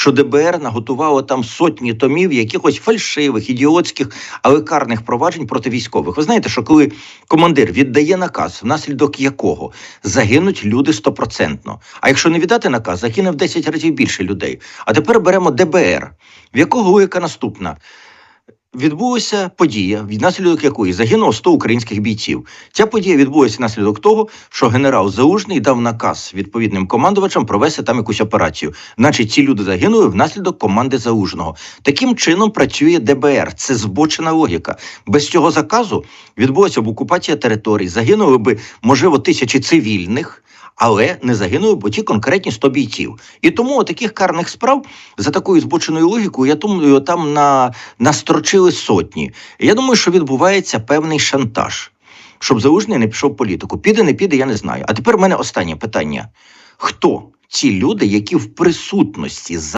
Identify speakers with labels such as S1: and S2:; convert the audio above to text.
S1: що ДБР наготувало там сотні томів якихось фальшивих, ідіотських, але карних проваджень проти військових. Ви знаєте, що коли командир віддає наказ, внаслідок якого загинуть люди стопроцентно. А якщо не віддати наказ, загине в 10 разів більше людей. А тепер беремо ДБР, в якого логіка наступна. Відбулася подія, внаслідок якої загинуло 100 українських бійців. Ця подія відбулася внаслідок того, що генерал Заужний дав наказ відповідним командувачам провести там якусь операцію. Значить, ці люди загинули внаслідок команди Заужного. Таким чином працює ДБР. Це збочена логіка. Без цього заказу відбулася б окупація територій. Загинули би, можливо, тисячі цивільних. Але не загинули б ті конкретні 100 бійців. І тому таких карних справ за такою збоченою логікою, я думаю, там на, настрочили сотні. Я думаю, що відбувається певний шантаж, щоб залужний не пішов в політику. Піде, не піде, я не знаю. А тепер в мене останнє питання: хто ці люди, які в присутності